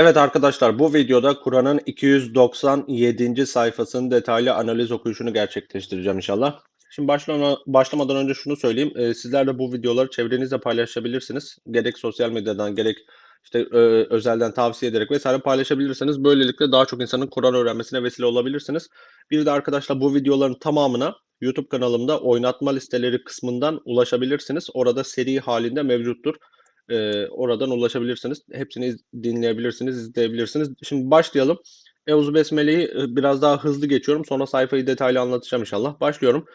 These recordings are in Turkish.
Evet arkadaşlar bu videoda Kur'an'ın 297. sayfasının detaylı analiz okuyuşunu gerçekleştireceğim inşallah. Şimdi başlama, başlamadan önce şunu söyleyeyim. Ee, sizler de bu videoları çevrenizde paylaşabilirsiniz. Gerek sosyal medyadan gerek işte e, özelden tavsiye ederek vesaire paylaşabilirsiniz. Böylelikle daha çok insanın Kur'an öğrenmesine vesile olabilirsiniz. Bir de arkadaşlar bu videoların tamamına YouTube kanalımda oynatma listeleri kısmından ulaşabilirsiniz. Orada seri halinde mevcuttur. Ee, oradan ulaşabilirsiniz. Hepsini iz- dinleyebilirsiniz, izleyebilirsiniz. Şimdi başlayalım. Euzu Besmele'yi e, biraz daha hızlı geçiyorum. Sonra sayfayı detaylı anlatacağım inşallah. Başlıyorum.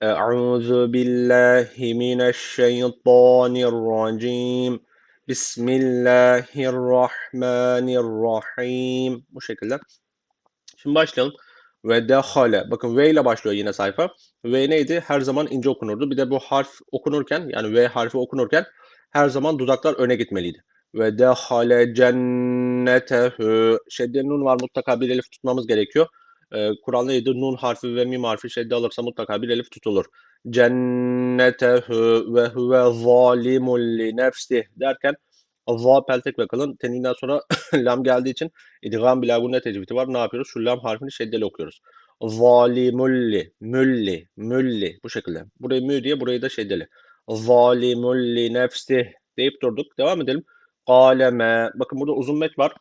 Euzu billahi mineşşeytanirracim. Bismillahirrahmanirrahim. Bu şekilde. Şimdi başlayalım. Ve dehale. Bakın V ile başlıyor yine sayfa. V neydi? Her zaman ince okunurdu. Bir de bu harf okunurken yani V harfi okunurken her zaman dudaklar öne gitmeliydi. Ve dehale cennetehu. Şedde nun var mutlaka bir elif tutmamız gerekiyor. Ee, Kur'an neydi? Nun harfi ve mim harfi şedde alırsa mutlaka bir elif tutulur. Cennetehu ve huve zalimun li nefsih derken za peltek ve kalın. Teninden sonra lam geldiği için idgam bilagunne tecvidi var. Ne yapıyoruz? Şu lam harfini şeddeli okuyoruz. Zalimulli, mülli, mülli bu şekilde. Burayı mü diye burayı da şeddeli. Zalimulli nefsih deyip durduk. Devam edelim. Kaleme. Bakın burada uzun met var.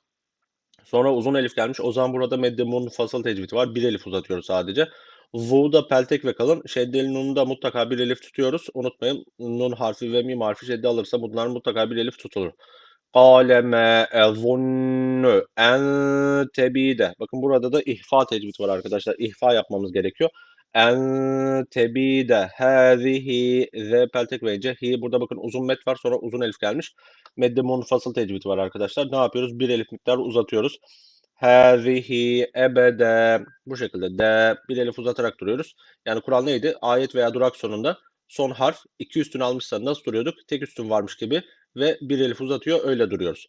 Sonra uzun elif gelmiş. O zaman burada medde munfasıl tecvidi var. Bir elif uzatıyoruz sadece. Vu'da peltek ve kalın. Şeddeli nun'da mutlaka bir elif tutuyoruz. Unutmayın nun harfi ve mim harfi şedde alırsa bunlar mutlaka bir elif tutulur. Kaleme ezunnu en tebide. Bakın burada da ihfa tecvidi var arkadaşlar. İhfa yapmamız gerekiyor. En tebide hazihi ze peltek ve burada bakın uzun met var sonra uzun elif gelmiş. Medde munfasıl tecvidi var arkadaşlar. Ne yapıyoruz? Bir elif miktarı uzatıyoruz. Hazihi ebede. Bu şekilde de bir elif uzatarak duruyoruz. Yani kural neydi? Ayet veya durak sonunda son harf iki üstün almışsa nasıl duruyorduk? Tek üstün varmış gibi ve bir elif uzatıyor öyle duruyoruz.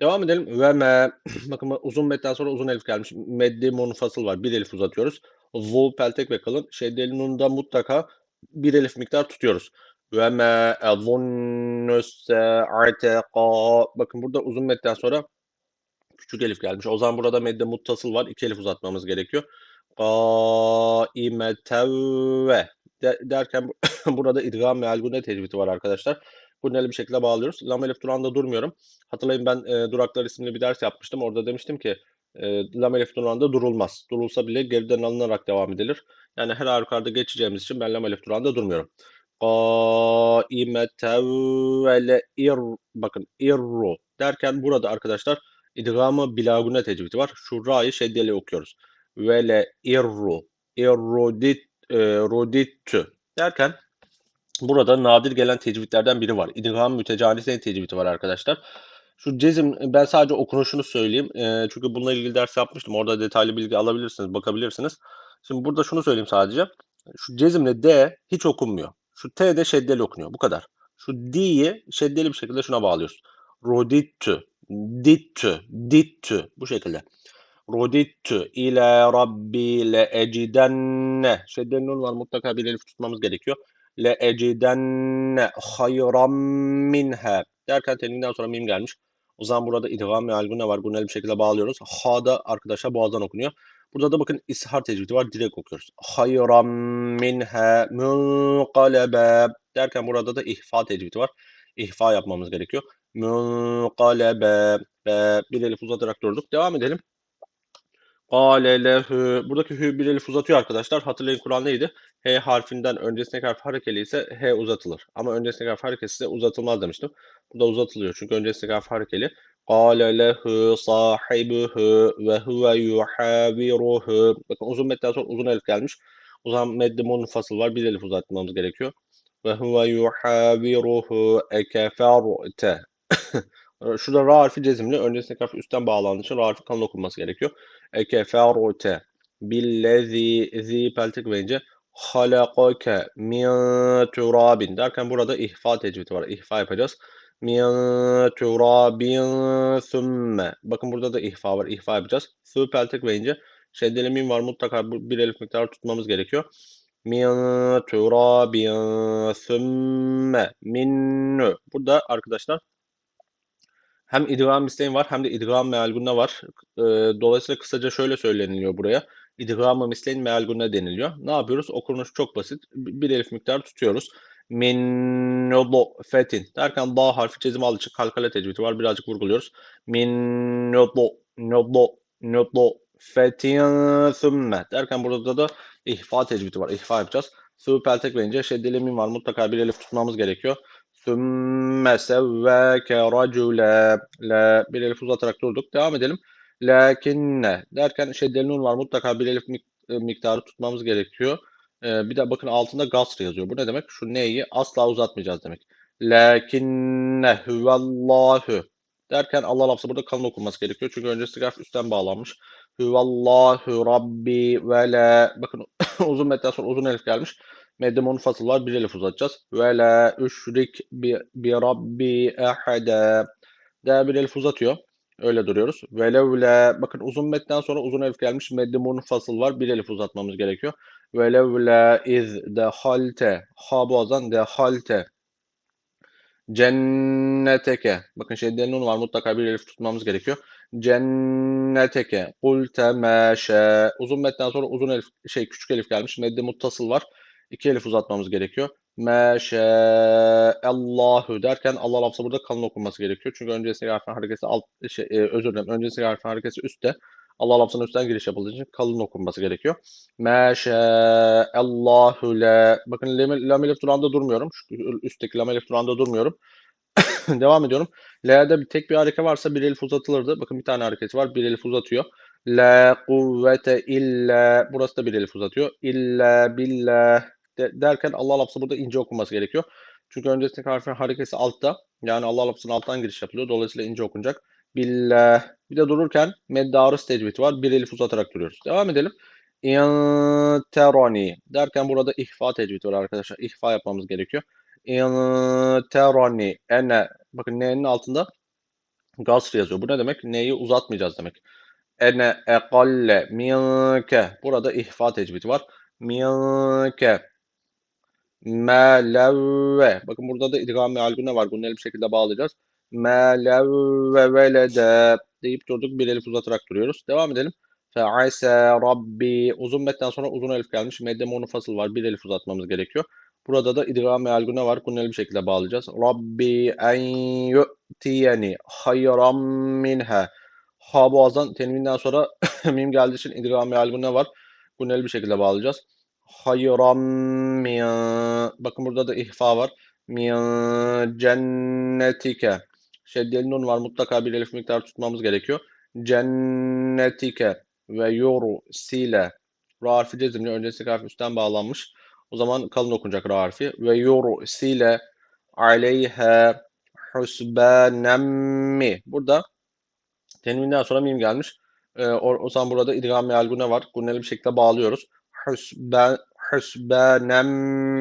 Devam edelim. Ve me. Bakın uzun metten sonra uzun elif gelmiş. Meddi munfasıl var. Bir elif uzatıyoruz. Zu peltek ve kalın. Şeddeli nunda mutlaka bir elif miktar tutuyoruz. Ve me. Bakın burada uzun metten sonra küçük elif gelmiş. O zaman burada medde muttasıl var. İki elif uzatmamız gerekiyor. Qaimetevve de, derken burada idgam ve elgune tecvidi var arkadaşlar. Gunneli bir şekilde bağlıyoruz. Lam elif durağında durmuyorum. Hatırlayın ben e, duraklar isimli bir ders yapmıştım. Orada demiştim ki e, lam elif durağında durulmaz. Durulsa bile geriden alınarak devam edilir. Yani her halükarda geçeceğimiz için ben lam elif durağında durmuyorum. Qaimetevve ir bakın irru derken burada arkadaşlar idgamı bilagune tecvidi var. Şu ra'yı şeddeli okuyoruz. Ve le irru irrudit e, rudittü derken burada nadir gelen tecvidlerden biri var. İdgam mütecanisen tecvidi var arkadaşlar. Şu cezim ben sadece okunuşunu söyleyeyim. E, çünkü bununla ilgili ders yapmıştım. Orada detaylı bilgi alabilirsiniz, bakabilirsiniz. Şimdi burada şunu söyleyeyim sadece. Şu cezimle D hiç okunmuyor. Şu T de şeddeli okunuyor. Bu kadar. Şu D'yi şeddeli bir şekilde şuna bağlıyoruz. Rudittü, dittü, dittü. Bu şekilde. Rudittü ila rabbi le ecidenne. Şeddeli var mutlaka bir elif tutmamız gerekiyor. Le ecidenne hayran minha. Derken teninden sonra mim gelmiş. O zaman burada idgam ve algune var. Gunneli bir şekilde bağlıyoruz. Ha da arkadaşlar boğazdan okunuyor. Burada da bakın ishar tecvidi var. Direkt okuyoruz. Hayran minha munqalebe. Derken burada da ihfa tecvidi var. İhfa yapmamız gerekiyor. Munqalebe. Be, bir elif uzatarak durduk. Devam edelim. Kâle lehu. Buradaki hü bir elif uzatıyor arkadaşlar. Hatırlayın Kur'an neydi? H harfinden öncesindeki harf harekeli ise H uzatılır. Ama öncesindeki harf harekesiz ise uzatılmaz demiştim. Burada uzatılıyor çünkü öncesindeki harf harekeli. Kâle lehu sahibuhu ve huve yuhaviruhu. Bakın uzun metten sonra uzun elif gelmiş. O zaman medde munfasıl var. Bir elif uzatmamız gerekiyor. Ve huve yuhaviruhu ekeferte. Şurada ra harfi cezimli. Öncesindeki harf üstten bağlandığı için ra harfi kalın okunması gerekiyor. Ekeferute billezi zi peltek verince halakake min turabin derken burada ihfa tecvidi var. İhfa yapacağız. Min turabin thumme. Bakın burada da ihfa var. İhfa yapacağız. Su peltek verince şeddeli mim var. Mutlaka bir elif miktarı tutmamız gerekiyor. Min turabin thumme minnu. Burada arkadaşlar hem idgam misleyn var hem de idgam mealgunne var. Ee, dolayısıyla kısaca şöyle söyleniliyor buraya. İdgam-ı misleyn mealgunne deniliyor. Ne yapıyoruz? Okunuş çok basit. Bir elif miktarı tutuyoruz. Min fetin derken da harfi çizim aldığı için kalkale tecvidi var. Birazcık vurguluyoruz. Min nudu fetin thumme derken burada da ihfa tecvidi var. İhfa yapacağız. Sıvı peltek verince şeddeli var. Mutlaka bir elif tutmamız gerekiyor. Sümme sevvâke racule. La bir elif uzatarak durduk. Devam edelim. Lakinne derken şeddeli nun var. Mutlaka bir elif e, miktarı tutmamız gerekiyor. Ee, bir de bakın altında gasr yazıyor. Bu ne demek? Şu neyi asla uzatmayacağız demek. Lakinne huvallahu derken Allah lafzı burada kalın okunması gerekiyor. Çünkü öncesi harf üstten bağlanmış. Huvallahu Rabbi ve la. Bakın uzun metten sonra uzun elif gelmiş. Medde munfasıl var. Bir elif uzatacağız. Ve la üşrik bi, bi Rabbi ehade. Daha bir elif uzatıyor. Öyle duruyoruz. Velevle bakın uzun metten sonra uzun elif gelmiş. Medde munfasıl var. Bir elif uzatmamız gerekiyor. Velevle iz dehalte. Ha boğazdan dehalte. Cenneteke. Bakın şeddeli nun var. Mutlaka bir elif tutmamız gerekiyor. Cenneteke. Kulte meşe. Uzun metten sonra uzun elif, şey küçük elif gelmiş. Medde muttasıl var. İki elif uzatmamız gerekiyor. Meşe Allahu derken Allah lafzı burada kalın okunması gerekiyor. Çünkü öncesi harfin hareketi alt şey, e, özür dilerim. Öncesi harfin hareketi üstte. Allah lafzının üstten giriş yapıldığı için kalın okunması gerekiyor. Allahu le. Bakın lam, lam elif durağında durmuyorum. Şu üstteki lam elif durağında durmuyorum. Devam ediyorum. L'de bir tek bir hareket varsa bir elif uzatılırdı. Bakın bir tane hareketi var. Bir elif uzatıyor. La kuvvete illa. Burası da bir elif uzatıyor. İlla billah de, derken Allah lafzı burada ince okunması gerekiyor. Çünkü öncesindeki harfin hareketi altta. Yani Allah lafzının alttan giriş yapılıyor. Dolayısıyla ince okunacak. Billah. Bir de dururken meddarus tecvidi var. Bir elif uzatarak duruyoruz. Devam edelim. İnteroni derken burada ihfa tecvidi var arkadaşlar. İhfa yapmamız gerekiyor. İnteroni ene bakın ne'nin altında gasr yazıyor. Bu ne demek? Neyi uzatmayacağız demek. Ene ekalle minke burada ihfa tecvidi var. Minke Melevve. Bakın burada da idgam ve ne var. Bunu bir şekilde bağlayacağız. Melevve velede deyip durduk. Bir elif uzatarak duruyoruz. Devam edelim. Fe'ase Rabbi. Uzun metten sonra uzun elif gelmiş. Medde fasıl var. Bir elif uzatmamız gerekiyor. Burada da idgam ve ne var. Bunu bir şekilde bağlayacağız. Rabbi en yu'tiyeni hayran minha. Ha boğazdan tenvinden sonra mim geldiği için idgam ve ne var. Bunu bir şekilde bağlayacağız hayran min bakın burada da ihfa var. Min cennetike şeddeli nun var. Mutlaka bir elif miktar tutmamız gerekiyor. Cennetike ve yoru sile ra harfi cezimli öncesi harfi üstten bağlanmış. O zaman kalın okunacak ra harfi. Ve yoru sile aleyhe husbanemmi. Burada tenvinden sonra mim gelmiş. Ee, o, o zaman burada idgam ve var. Gunneli bir şekilde bağlıyoruz husben husbanem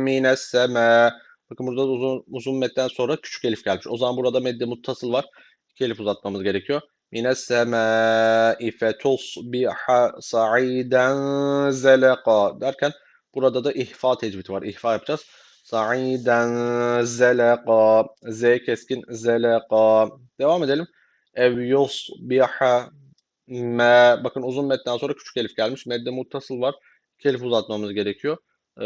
mines sema. Bakın burada uzun uzun metten sonra küçük elif gelmiş. O zaman burada medde muttasıl var. İki elif uzatmamız gerekiyor. Mines sema fetusbiha sa'iden zeleka derken burada da ihfa tecvidi var. İhfa yapacağız. Sa'iden zeleka z keskin zeleka. Devam edelim. Ev yusbiha me bakın uzun metten sonra küçük elif gelmiş. Medde muttasıl var. İki elif uzatmamız gerekiyor. E,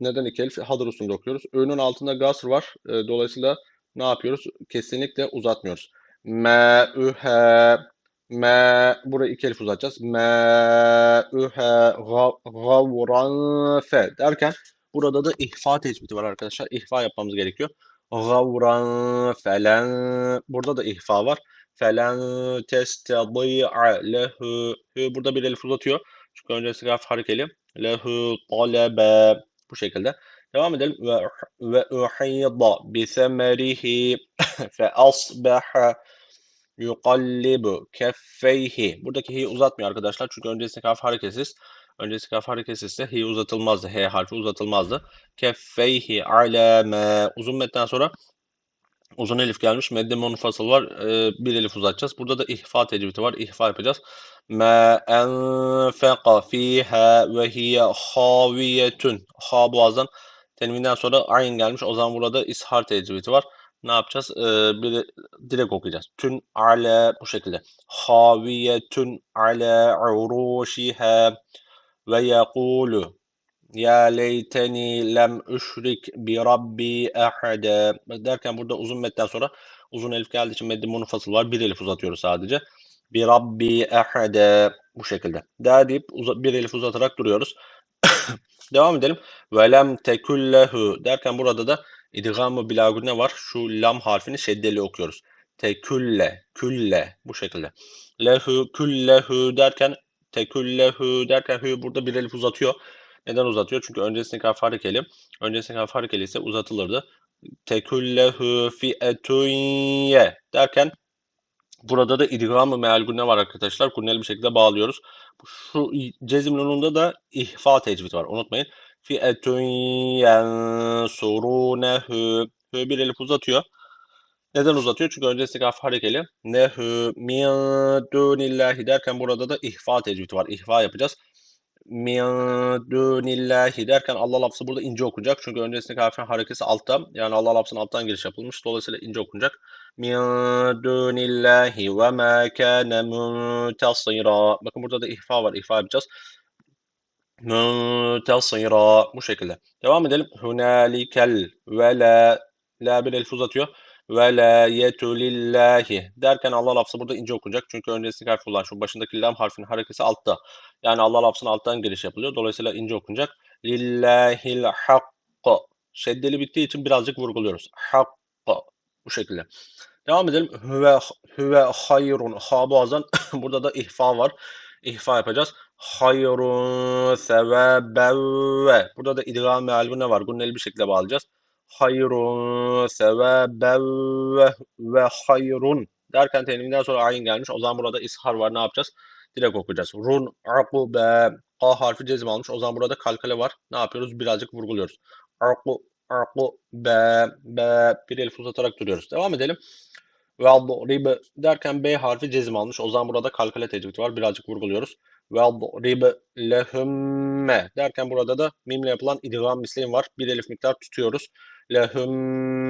neden iki elif? Hadır usulünde okuyoruz. Ö'nün altında gasr var. E, dolayısıyla ne yapıyoruz? Kesinlikle uzatmıyoruz. Me, ühe, me, burayı iki elif uzatacağız. Me, ühe, gavran, fe derken burada da ihfa tespiti var arkadaşlar. İhfa yapmamız gerekiyor. Gavran, felen, burada da ihfa var. Felen testedi'a lehu. Burada bir elif uzatıyor. Çünkü öncesi harf harekeli. Lehu talebe. Bu şekilde. Devam edelim. Ve, ve uhida bi semerihi fe asbaha yukallibu keffeyhi. Buradaki hi uzatmıyor arkadaşlar. Çünkü öncesi harf hareketsiz. Öncesi harf hareketsizse hi uzatılmazdı. H harfi uzatılmazdı. Keffeyhi aleme. Uzun metten sonra uzun elif gelmiş. Medde munfasıl var. Ee, bir elif uzatacağız. Burada da ihfa tecvidi var. İhfa yapacağız. Ma enfeqa fiha ve hiye haviyetun. Ha boğazdan tenvinden sonra ayn gelmiş. O zaman burada ishar tecvidi var. ne yapacağız? Ee, bir direkt okuyacağız. Tün ale bu şekilde. Haviyetun ala uruşiha ve yekulu ya leyteni lem üşrik bi rabbi ahade derken burada uzun metten sonra uzun elif geldiği için meddi munfasıl var. Bir elif uzatıyoruz sadece. Bi rabbi ahade bu şekilde. Da deyip bir elif uzatarak duruyoruz. Devam edelim. Ve lem tekullehu derken burada da idgam-ı bilagune var. Şu lam harfini şeddeli okuyoruz. Tekülle, külle bu şekilde. Lehu, küllehu derken teküllehu derken hü burada bir elif uzatıyor. Neden uzatıyor? Çünkü öncesindeki harf harekeli. Öncesindeki harf harekeli ise uzatılırdı. Tekullehu fi'etun derken burada da idgam-ı meal gunne var arkadaşlar. Gunneli bir şekilde bağlıyoruz. Şu cezim nununda da ihfa tecvid var. Unutmayın. Fi'etun yensurunehu. Hü bir elif uzatıyor. Neden uzatıyor? Çünkü öncesindeki harf harekeli. Nehu min dunillahi derken burada da ihfa tecvidi var. İhfa yapacağız min dunillahi derken Allah lafzı burada ince okunacak. Çünkü öncesindeki harfin harekesi altta. Yani Allah lafzının alttan giriş yapılmış. Dolayısıyla ince okunacak. Min dunillahi ve ma kana muntasira. Bakın burada da ihfa var. İhfa yapacağız. Muntasira. Bu şekilde. Devam edelim. Hunalikel ve la. La bir elif uzatıyor velayetu lillahi derken Allah lafzı burada ince okunacak. Çünkü öncesindeki harf olan şu başındaki lam harfinin harekesi altta. Yani Allah lafzının alttan giriş yapılıyor. Dolayısıyla ince okunacak. Lillahil hakkı. Şeddeli bittiği için birazcık vurguluyoruz. Hakkı. Bu şekilde. Devam edelim. Hüve, hüve hayrun. Ha boğazdan burada da ihfa var. İhfa yapacağız. Hayrun sevebe. Burada da idgam mealbu ne var? Gunneli bir şekilde bağlayacağız hayrun seveben ve, ve hayrun derken teniminden sonra ayin gelmiş. O zaman burada ishar var. Ne yapacağız? Direkt okuyacağız. Run, akube, a harfi cezim almış. O zaman burada kalkale var. Ne yapıyoruz? Birazcık vurguluyoruz. Aku, aku, be, be. Bir elif uzatarak duruyoruz. Devam edelim. Ve rib derken B harfi cezim almış. O zaman burada kalkale tecvidi var. Birazcık vurguluyoruz. Ve rib lehümme derken burada da mimle yapılan idgam misleyin var. Bir elif miktar tutuyoruz lehum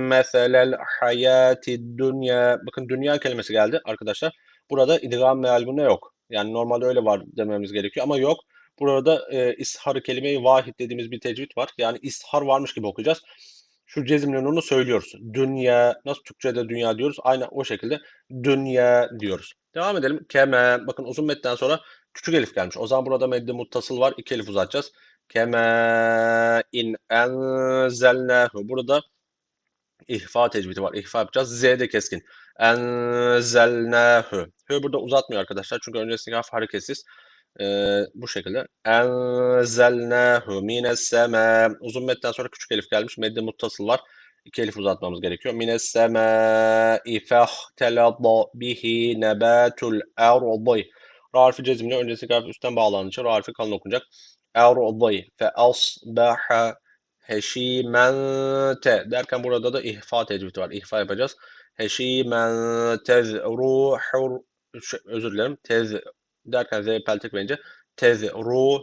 meselel hayati dünya. Bakın dünya kelimesi geldi arkadaşlar. Burada idgam meal bu ne yok. Yani normalde öyle var dememiz gerekiyor ama yok. Burada e, ishar kelimeyi vahid dediğimiz bir tecvid var. Yani ishar varmış gibi okuyacağız. Şu cezimli nunu söylüyoruz. Dünya, nasıl Türkçe'de dünya diyoruz? Aynı o şekilde dünya diyoruz. Devam edelim. Keme, bakın uzun metten sonra küçük elif gelmiş. O zaman burada medde muttasıl var. İki elif uzatacağız. Kema in enzelnahu. Burada ihfa tecvidi var. İhfa yapacağız. Z de keskin. Enzelnahu. Hü burada uzatmıyor arkadaşlar. Çünkü öncesindeki harf hareketsiz. Ee, bu şekilde. Enzelnahu mines. Uzun metten sonra küçük elif gelmiş. Medde muttasıl var. İki elif uzatmamız gerekiyor. Mines sema ifehtelada bihi nebatul ardı. Ra harfi cezimle öncesindeki harf üstten bağlandığı için ra harfi kalın okunacak. Erdi fe asbaha heşimen te derken burada da ihfa tecvidi var. İhfa yapacağız. Heşimen tezruhur özür dilerim. Tez derken z peltek bence. Tezruhur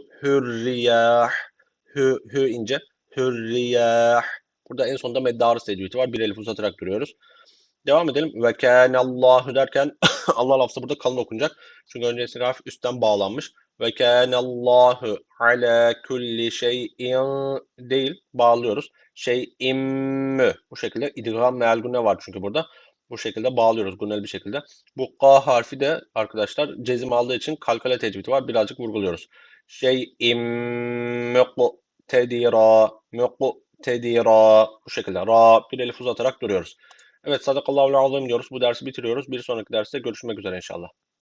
hü, hü ince. Hürriyah. Burada en sonunda meddarı tecvidi var. Bir elif uzatarak duruyoruz. Devam edelim. Ve kânallâhu derken Allah lafzı burada kalın okunacak. Çünkü öncesi harf üstten bağlanmış. Ve kânallâhu ala kulli şeyin değil bağlıyoruz. Şeyin mü? Bu şekilde idgam meal gunne var çünkü burada. Bu şekilde bağlıyoruz gunnel bir şekilde. Bu K harfi de arkadaşlar cezim aldığı için kalkale tecvidi var. Birazcık vurguluyoruz. Şeyin muqtedira muqtedira bu şekilde ra bir elif uzatarak duruyoruz. Evet sadakallahu azim diyoruz. Bu dersi bitiriyoruz. Bir sonraki derste görüşmek üzere inşallah.